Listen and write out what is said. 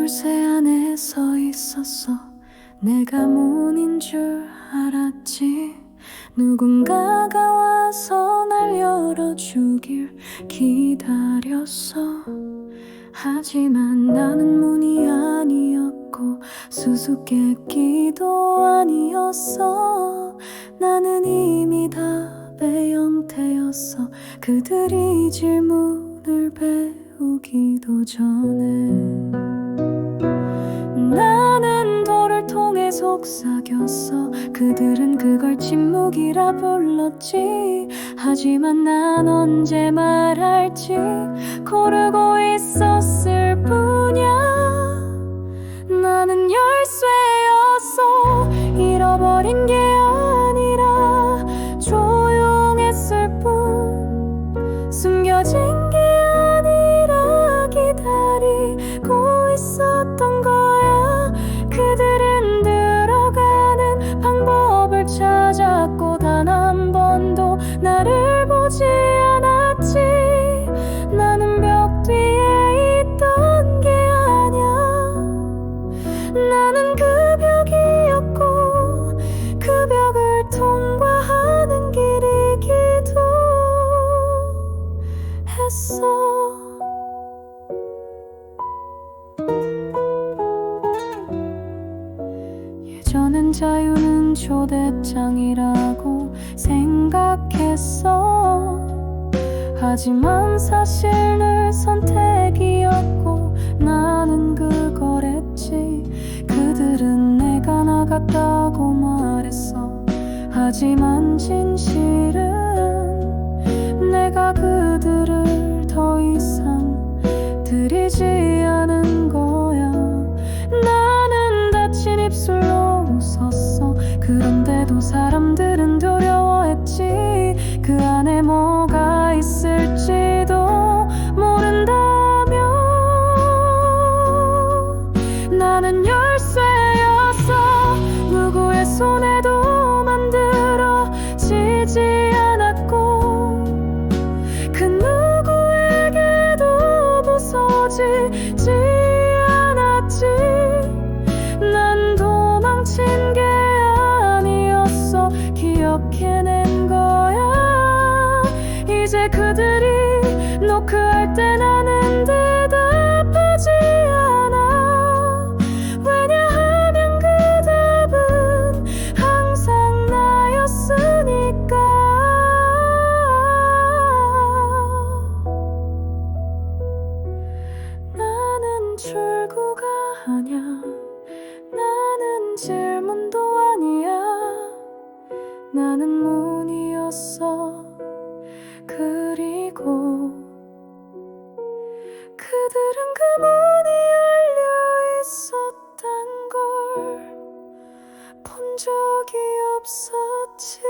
물새 안에 서 있었어. 내가 문인 줄 알았지. 누군가가 와서 날 열어주길 기다렸어. 하지만 나는 문이 아니었고 수수께끼도 아니었어. 나는 이미 답의 형태였어. 그들이 질문을 배우기도 전에 나는 돌을 통해 속삭였어. 그들은 그걸 침묵이라 불렀지. 하지만 난 언제 말할지 고르고 있었을 뿐이야. 나는 열쇠였어 잃어버린 게 자유는 초대장이라고 생각했어. 하지만 사실 늘 선택이었고 나는 그걸 했지. 그들은 내가 나갔다고 말했어. 하지만 진실은 내가 그들을 더 이상 들이지 사람들은 두려워했지. 그 안에 뭐가 있을지도 모른다며 나는 열쇠였어. 누구의 손에도 만들어지지 이제 그들이 노크할 때 나는 대답하지 않아. 왜냐하면 그 답은 항상 나였으니까. 나는 출구가 아냐 나는 질문도 아니야. 나는 문이었어 그들은 그만이 알려 있었던 걸본 적이 없었지.